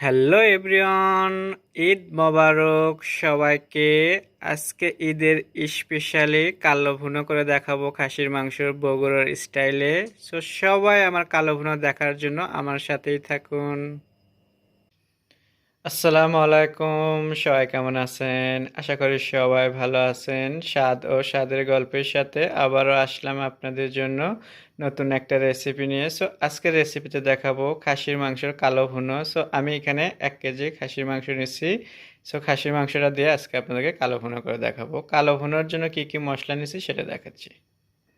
Hello everyone, Eid মোবারক সবাইকে। আজকে ঈদের স্পেশালি কালো ভুনো করে দেখাবো খাসির মাংস বগুড়ার স্টাইলে সো সবাই আমার কালো ভুনো দেখার জন্য আমার সাথেই থাকুন। আসসালামু আলাইকুম, সবাই কেমন আছেন? আশা করি সবাই ভালো আছেন। স্বাদ ও স্বাদের গল্পের সাথে আবারও আসলাম আপনাদের জন্য নতুন একটা রেসিপি নিয়ে। সো আজকের রেসিপিতে দেখাবো খাসির মাংসের কালো ভুনো। সো আমি এখানে এক কেজি খাসির মাংস নিচ্ছি। সো খাসির মাংসটা দিয়ে আজকে আপনাদেরকে কালো ভুনো করে দেখাবো। কালো ভুনোর জন্য কি কি মশলা নিচ্ছি সেটা দেখাচ্ছি।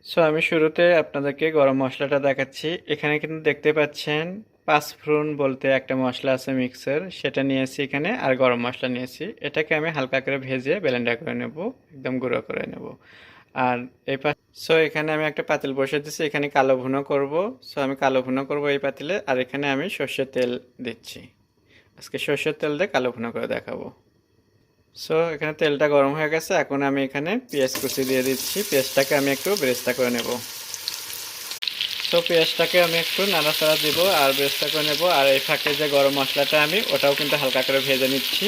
সো আমি শুরুতে আপনাদেরকে গরম মশলাটা দেখাচ্ছি। এখানে কিন্তু দেখতে পাচ্ছেন পাঁচফোড়ন বলতে একটা মশলা আছে মিক্সার, সেটা নিয়েছি এখানে আর গরম মশলা নিয়েছি। এটাকে আমি হালকা করে ভেজে ব্লেন্ডার করে নেব, একদম গুঁড়ো করে নেব। আর এই সো এখানে আমি একটা পাতিল বসে দিচ্ছি এখানে কালো ভুনো করব। সো আমি কালো ভুনো করব এই পাতিলে, আর এখানে আমি সর্ষের তেল দিচ্ছি। আজকে সর্ষের তেল দিয়ে কালো ভুনো করে দেখাবো। সো এখানে তেলটা গরম হয়ে গেছে, এখন আমি এখানে পেঁয়াজ কুচি দিয়ে দিচ্ছি। পেঁয়াজটাকে আমি একটু ব্রেস্তা করে নেব। সো পেঁয়াজটাকে আমি একটু নাড়াচাড়া দিব আর ব্রেস্তা করে নেব। আর এই ফাঁকে যে গরম মশলাটা আমি, ওটাও কিন্তু হালকা করে ভেজে নিচ্ছি।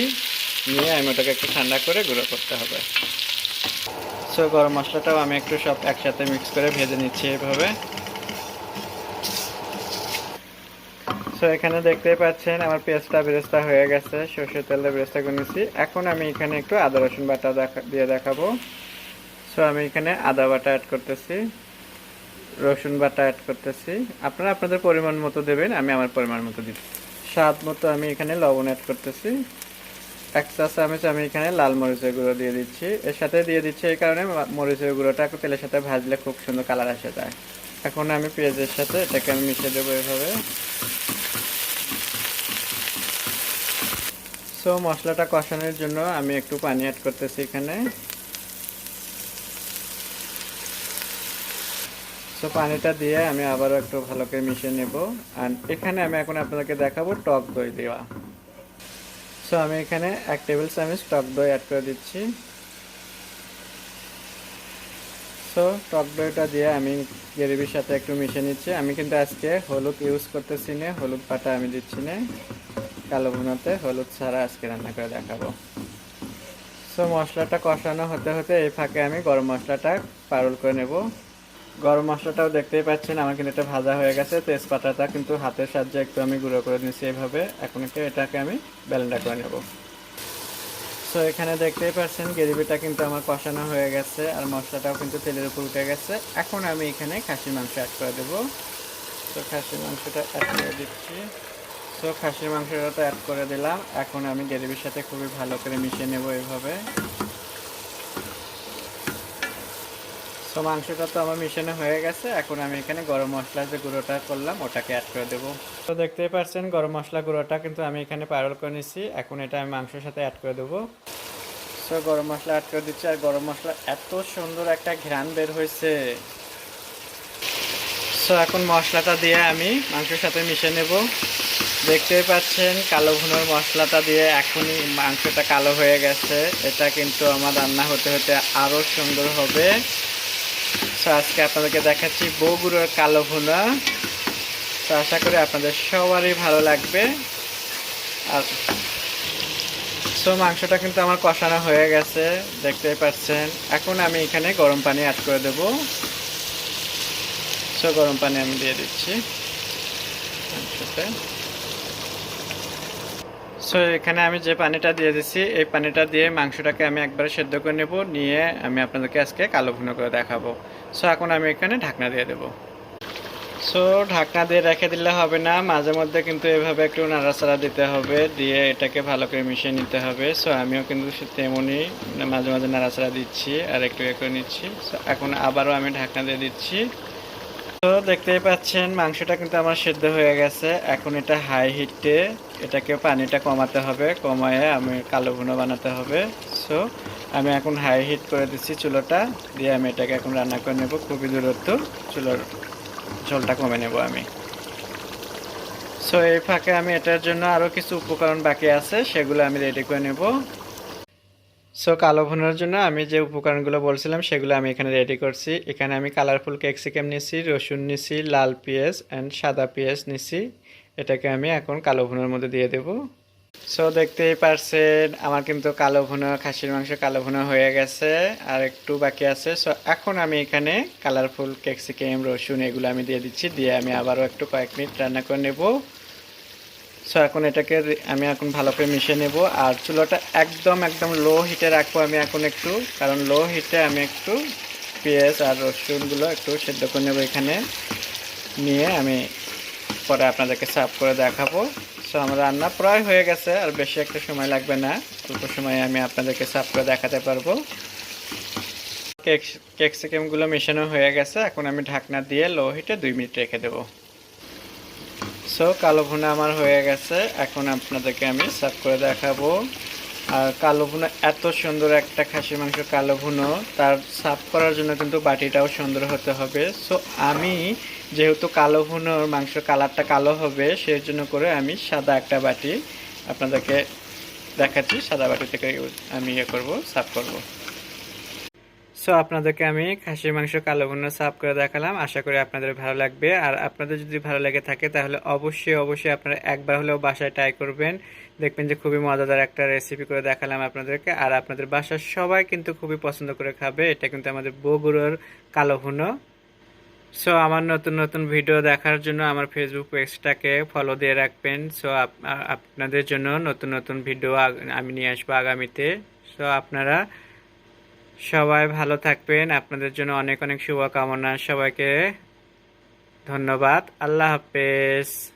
নিয়ে আমি ওটাকে একটু ঠান্ডা করে গুঁড়ো করতে হবে। সো গরম মশলাটাও আমি একটু সব একসাথে মিক্স করে ভেজে নিচ্ছি এইভাবে সো এখানে দেখতেই পাচ্ছেন আমার পেঁয়াজটা বেরেস্তা হয়ে গেছে। সর্ষের তেলে বেরেস্তা নিচ্ছি। এখন আমি এখানে একটু আদা রসুন বাটা দেখা, দিয়ে দেখাবো। সো আমি এখানে আদা বাটা অ্যাড করতেছি। রসুন বাটা অ্যাড করতেছি। আপনারা আপনাদের পরিমাণ মতো দেবেন, আমি আমার পরিমাণ মতো দিব। স্বাদ মতো আমি এখানে লবণ অ্যাড করতেছি। এক চা চামচ আমি এখানে লাল মরিচের গুঁড়ো দিয়ে দিচ্ছি। এর সাথে দিয়ে দিচ্ছি এই কারণে মরিচের গুঁড়োটা তেলের সাথে ভাজলে খুব সুন্দর কালার আসে যায়। এখন আমি পেঁয়াজের সাথে এটাকে আমি মিশিয়ে দেবো এভাবে। সো মশলাটা কষানোর জন্য আমি একটু পানি অ্যাড করতেছি এখানে। সো পানিটা দিয়ে আমি আবারও একটু ভালো করে মিশিয়ে নেব। আর এখানে আমি এখন আপনাদেরকে দেখাবো টক দই দেওয়া। সো আমি এখানে এক টেবিল চামচ টক দই অ্যাড করে দিচ্ছি। সো টক দইটা দিয়ে আমি গ্রেভির সাথে একটু মিশিয়ে নিচ্ছি। আমি কিন্তু আজকে হলুদ ইউজ করতেছি না, হলুদ পাটা আমি দিচ্ছি না। কালো ভুনাতে হলুদ ছাড়া আজকে রান্না করে দেখাবো। সো মশলাটা কষানো হতে হতে এই ফাঁকে আমি গরম মশলাটা পারল করে নেব। গরম মশলাটাও দেখতেই পাচ্ছেন, আমার কিন্তু এটা ভাজা হয়ে গেছে, তেজপাতাটা কিন্তু হাতের সাহায্যে একটু আমি গুঁড়ো করে নিচ্ছি এইভাবে এখন একটু এটাকে আমি ব্যালেন্ডা করে নেব। সো এখানে দেখতেই পাচ্ছেন, গ্রেভিটা কিন্তু আমার কষানো হয়ে গেছে, আর মশলাটাও কিন্তু তেলের উপর উঠে গেছে। এখন আমি এখানে খাসির মাংস অ্যাড করে দেবো। তো খাসির মাংসটা অ্যাড করে দিচ্ছি। সো খাসির মাংসটা তো অ্যাড করে দিলাম, এখন আমি গ্রেভির সাথে খুবই ভালো করে মিশিয়ে নেব এইভাবে সো মাংসটা তো আমার মিশানো হয়ে গেছে, এখন আমি এখানে গরম মশলা যে গুঁড়োটা করলাম, ওটাকে অ্যাড করে দেবো। তো দেখতেই পাচ্ছেন গরম মশলা গুঁড়োটা কিন্তু আমি এখানে পারল করে নিচ্ছি, এখন এটা আমি মাংসের সাথে অ্যাড করে দেবো। সো গরম মশলা অ্যাড করে দিচ্ছি, আর গরম মশলা এত সুন্দর একটা ঘ্রাণ বের হয়েছে। সো এখন মশলাটা দিয়ে আমি মাংসের সাথে মিশে নেব। দেখতেই পাচ্ছেন, কালো ভুনোর মশলাটা দিয়ে এখনই মাংসটা কালো হয়ে গেছে। এটা কিন্তু আমার রান্না হতে হতে আরও সুন্দর হবে। তো আজকে আপনাদেরকে দেখাচ্ছি বগুড়ার কালো ভুনা। তো আশা করি আপনাদের সবারই ভালো লাগবে। আর সো মাংসটা কিন্তু আমার কষানো হয়ে গেছে, দেখতেই পাচ্ছেন। এখন আমি এখানে গরম পানি অ্যাড করে দেব। সো গরম পানি আমি দিয়ে দিচ্ছি। মাংসতে। সো এখানে আমি যে পানিটা দিয়ে দিচ্ছি এই পানিটা দিয়ে মাংসটাকে আমি একবারে সেদ্ধ করে নেব, নিয়ে আমি আপনাদেরকে আজকে কালো ভুনো করে দেখাবো। সো এখন আমি এখানে ঢাকনা দিয়ে দেবো। সো ঢাকনা দিয়ে রেখে দিলে হবে না, মাঝে মধ্যে কিন্তু এভাবে একটু নাড়াচাড়া দিতে হবে, দিয়ে এটাকে ভালো করে মিশিয়ে নিতে হবে। সো আমিও কিন্তু তেমনই মাঝে মাঝে নাড়াচাড়া দিচ্ছি আর একটু এ করে নিচ্ছি। সো এখন আবারও আমি ঢাকনা দিয়ে দিচ্ছি। তো দেখতেই পাচ্ছেন, মাংসটা কিন্তু আমার সেদ্ধ হয়ে গেছে। এখন এটা হাই হিটে এটাকে পানিটা কমাতে হবে, কমায়ে আমি কালো ভুনো বানাতে হবে। সো আমি এখন হাই হিট করে দিচ্ছি চুলোটা, দিয়ে আমি এটাকে এখন রান্না করে নেব। খুবই দূরত্ব, চুলোর ঝোলটা কমে নেব আমি। সো এই ফাঁকে আমি এটার জন্য আরও কিছু উপকরণ বাকি আছে, সেগুলো আমি রেডি করে নেব। সো কালো ভুনার জন্য আমি যে উপকরণগুলো বলছিলাম, সেগুলো আমি এখানে রেডি করছি। এখানে আমি কালারফুল ক্যাপসিকাম নিছি, রসুন নিছি, লাল পেঁয়াজ অ্যান্ড সাদা পেঁয়াজ নিছি। এটাকে আমি এখন কালো ভুনার মধ্যে দিয়ে দেব। সো দেখতেই পারছেন, আমার কিন্তু কালো ভুনো, খাসির মাংস কালো ভুনো হয়ে গেছে, আর একটু বাকি আছে। সো এখন আমি এখানে কালারফুল ক্যাপসিকাম রসুন এগুলো আমি দিয়ে দিচ্ছি, দিয়ে আমি আবারও একটু কয়েক মিনিট রান্না করে নেব। সো এখন এটাকে আমি এখন ভালো করে মিশিয়ে নেব, আর চুলোটা একদম একদম লো হিটে রাখব আমি এখন একটু, কারণ লো হিটে আমি একটু পেঁয়াজ আর রসুনগুলো একটু সেদ্ধ করে নেব এখানে। নিয়ে আমি পরে আপনাদেরকে সার্ভ করে দেখাবো। সো আমার রান্না প্রায় হয়ে গেছে, আর বেশি একটা সময় লাগবে না। অল্প সময়ে আমি আপনাদেরকে সার্ভ করে দেখাতে পারব। কেক ক্যাপসিকামগুলো মেশানো হয়ে গেছে। এখন আমি ঢাকনা দিয়ে লো হিটে দুই মিনিট রেখে দেবো। সো কালো ভুনা আমার হয়ে গেছে। এখন আপনাদেরকে আমি সার্ভ করে দেখাবো। আর কালো ভুনা এত সুন্দর একটা খাসি মাংস, কালো ভুনো, তার সার্ভ করার জন্য কিন্তু বাটিটাও সুন্দর হতে হবে। সো আমি যেহেতু কালো ভুনোর মাংস কালারটা কালো হবে সেই জন্য করে আমি সাদা একটা বাটি আপনাদেরকে দেখাচ্ছি। সাদা বাটি থেকে আমি ইয়ে করব সার্ভ করব। সো আপনাদেরকে আমি খাসির মাংস, কালো ভুনা সাফ করে দেখালাম। আশা করি আপনাদের ভালো লাগবে। আর আপনাদের যদি ভালো লেগে থাকে, তাহলে অবশ্যই অবশ্যই আপনারা একবার হলেও বাসায় ট্রাই করবেন। দেখবেন যে খুবই মজাদার একটা রেসিপি করে দেখালাম আপনাদেরকে। আর আপনাদের বাসার সবাই কিন্তু খুবই পছন্দ করে খাবে। এটা কিন্তু আমাদের বগুড়োর কালো ভুনো সো আমার নতুন নতুন ভিডিও দেখার জন্য আমার ফেসবুক পেজটাকে ফলো দিয়ে রাখবেন। সো আপনাদের জন্য নতুন নতুন ভিডিও আমি নিয়ে আসব আগামীতে। সো আপনারা সবাই ভালো থাকবেন। আপনাদের জন্য অনেক অনেক শুভকামনা। সবাইকে ধন্যবাদ। আল্লাহ হাফেজ।